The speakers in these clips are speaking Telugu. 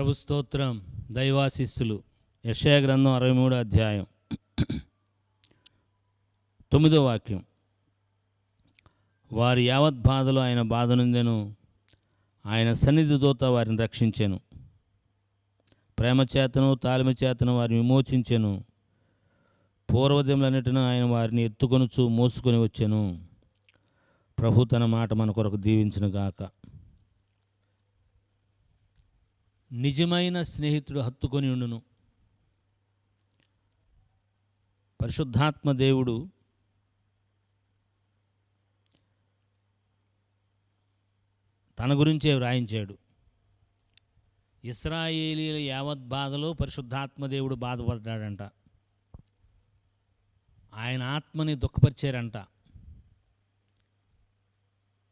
ప్రభు స్తోత్రం దైవాశిస్సులు. యశయ గ్రంథం అరవై మూడు అధ్యాయం. తొమ్మిదో వాక్యం. వారి యావత్ బాధలో ఆయన బాధ నుందెను ఆయన సన్నిధి దూత వారిని రక్షించెను. ప్రేమ చేతను తాలిమ చేతను వారిని విమోచించెను. పూర్వదిములన్నిటిను ఆయన వారిని ఎత్తుకొనుచు మోసుకొని వచ్చెను. ప్రభు తన మాట మన కొరకు దీవించును గాక నిజమైన స్నేహితుడు హత్తుకొని ఉండును. పరిశుద్ధాత్మ దేవుడు తన గురించే వ్రాయించాడు. ఇస్రాయేలీల యావత్ బాధలో పరిశుద్ధాత్మ దేవుడు బాధపడ్డాడంట. ఆయన ఆత్మని దుఃఖపరిచారంట.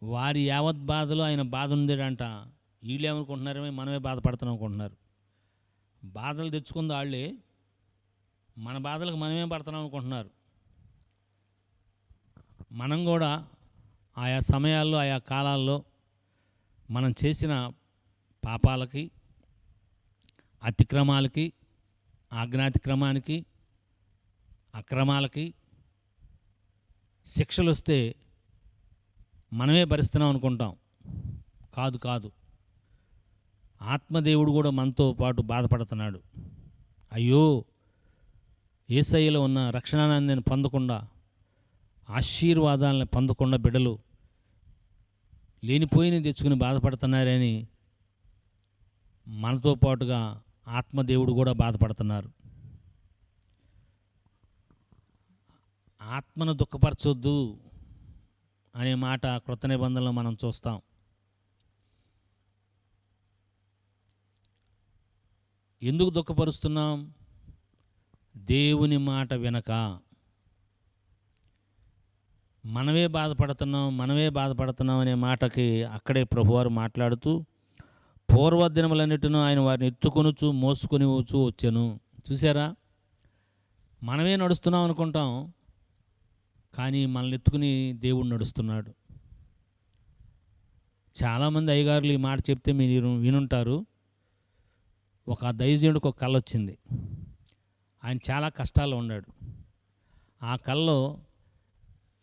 వారి యావత్ బాధలో ఆయన బాధ ఉందేడంట. వీళ్ళు ఏమనుకుంటున్నారేమో మనమే బాధపడుతున్నాం అనుకుంటున్నారు. బాధలు తెచ్చుకుంది వాళ్ళే. మన బాధలకు మనమే పడుతున్నాం అనుకుంటున్నారు. మనం కూడా ఆయా సమయాల్లో ఆయా కాలాల్లో మనం చేసిన పాపాలకి అతిక్రమాలకి ఆజ్ఞాతిక్రమానికి అక్రమాలకి శిక్షలు వస్తే మనమే భరిస్తున్నాం అనుకుంటాం. కాదు కాదు. ఆత్మదేవుడు కూడా మనతో పాటు బాధపడుతున్నాడు. అయ్యో ఏసయ్యలో ఉన్న రక్షణానందాన్ని పొందకుండా ఆశీర్వాదాలను పొందకుండా బిడలు లేనిపోయిన తెచ్చుకుని బాధపడుతున్నారని మనతో పాటుగా ఆత్మదేవుడు కూడా బాధపడుతున్నారు. ఆత్మను దుఃఖపరచొద్దు అనే మాట కృత నిబంధనలో మనం చూస్తాం. ఎందుకు దుఃఖపరుస్తున్నాం? దేవుని మాట వినక. మనమే బాధపడుతున్నాం మనమే బాధపడుతున్నాం అనే మాటకి అక్కడే ప్రభువారు మాట్లాడుతూ పూర్వదినములన్నిటినూ ఆయన వారిని ఎత్తుకొనుచు మోసుకొని వచ్చు వచ్చాను. చూసారా మనమే నడుస్తున్నాం అనుకుంటాం కానీ మనల్ని ఎత్తుకుని దేవుడు నడుస్తున్నాడు. చాలామంది అయ్యగారులు ఈ మాట చెప్తే మీరు వినుంటారు. ఒక దైవజనుడికి ఒక కళ వచ్చింది ఆయన చాలా కష్టాల్లో ఉన్నాడు. ఆ కళ్ళలో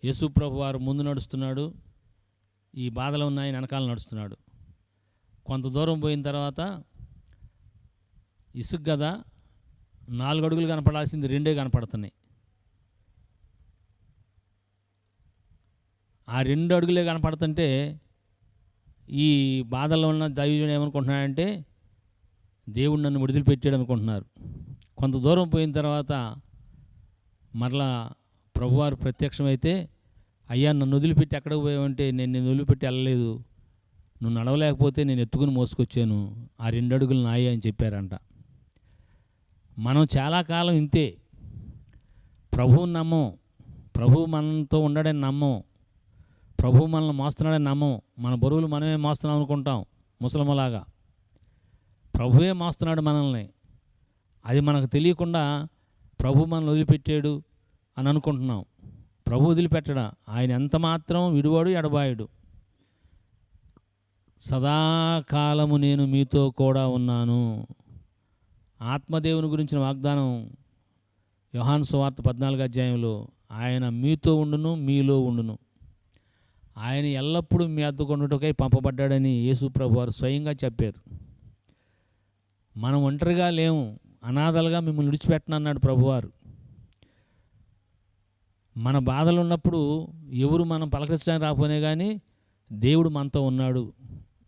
యేసుప్రభు వారు ముందు నడుస్తున్నాడు. ఈ బాధలో ఉన్న ఆయన వెనకాల నడుస్తున్నాడు. కొంత దూరం పోయిన తర్వాత ఇసుక కదా నాలుగు అడుగులు కనపడాల్సింది రెండే కనపడుతున్నాయి. ఆ రెండు అడుగులే కనపడుతుంటే ఈ బాధల్లో ఉన్న దైవజుడు ఏమనుకుంటున్నాడంటే దేవుడు నన్ను విడుదలపెట్టాడు అనుకుంటున్నారు. కొంత దూరం పోయిన తర్వాత మరలా ప్రభువారు ప్రత్యక్షమైతే అయ్యా నన్ను వదిలిపెట్టి ఎక్కడికి పోయావంటే నేను నిన్ను వదిలిపెట్టి వెళ్ళలేదు. నువ్వు నడవలేకపోతే నేను ఎత్తుకుని మోసుకొచ్చాను. ఆ రెండు అడుగులు నాయ అని చెప్పారంట. మనం చాలా కాలం ఇంతే. ప్రభువు నమ్మం. ప్రభు మనతో ఉండడని నమ్మం. ప్రభువు మనల్ని మోస్తున్నాడని నమ్మం. మన బరువులు మనమే మోస్తున్నాం అనుకుంటాం ముసలమ్మలాగా. ప్రభువే మాస్తున్నాడు మనల్ని. అది మనకు తెలియకుండా ప్రభు మనల్ని వదిలిపెట్టాడు అని అనుకుంటున్నాం. ప్రభు వదిలిపెట్టడా? ఆయన ఎంత మాత్రం విడువాడు ఎడబాయుడు. సదాకాలము నేను మీతో కూడా ఉన్నాను. ఆత్మదేవుని గురించిన వాగ్దానం యోహాన్ సువార్త పద్నాలుగు అధ్యాయంలో ఆయన మీతో ఉండును మీలో ఉండును. ఆయన ఎల్లప్పుడూ మీ అద్దుకొనుటకై పంపబడ్డాడని యేసు ప్రభు వారు స్వయంగా చెప్పారు. మనం ఒంటరిగా లేము అనాథలుగా మిమ్మల్ని విడిచిపెట్టనన్నాడు ప్రభువారు. మన బాధలు ఉన్నప్పుడు ఎవరు మనం పలకరించడానికి రాకపోయినా కానీ దేవుడు మనతో ఉన్నాడు.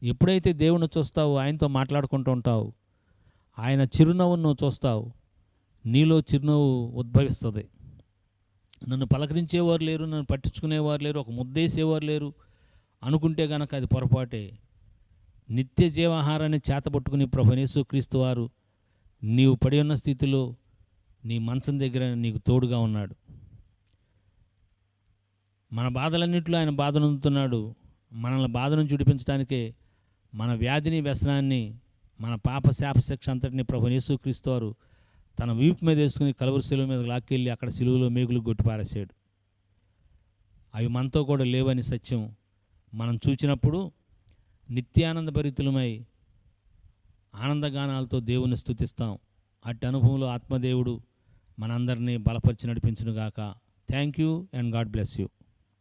ఎప్పుడైతే దేవుడిని చూస్తావో ఆయనతో మాట్లాడుకుంటూ ఉంటావు. ఆయన చిరునవ్వును నువ్వు చూస్తావు. నీలో చిరునవ్వు ఉద్భవిస్తుంది. నన్ను పలకరించేవారు లేరు నన్ను పట్టించుకునేవారు లేరు ఒక ముద్దేసేవారు లేరు అనుకుంటే గనక అది పొరపాటే. నిత్య జీవాహారాన్ని చేతబట్టుకుని ప్రభునేసు క్రీస్తు వారు నీవు పడి ఉన్న స్థితిలో నీ మంచం దగ్గర నీకు తోడుగా ఉన్నాడు. మన బాధలన్నింటిలో ఆయన బాధనందుతున్నాడు మనల్ని బాధ నుంచి విడిపించడానికే మన వ్యాధిని వ్యసనాన్ని మన పాప శాప శిక్ష అంతటిని ప్రభు యేసుక్రీస్తు వారు తన వీపు మీద వేసుకుని కలవరి శిలువ మీద లాక్కెళ్ళి అక్కడ శిలువలో మేగులు కొట్టిపారేశాడు అవి మనతో కూడా లేవని సత్యం మనం చూచినప్పుడు నిత్యానంద భరితులమై ఆనందగానాలతో దేవుని స్థుతిస్తాం అట్టి అనుభవంలో ఆత్మదేవుడు మనందరినీ బలపరిచి నడిపించునుగాక. Thank you and God bless you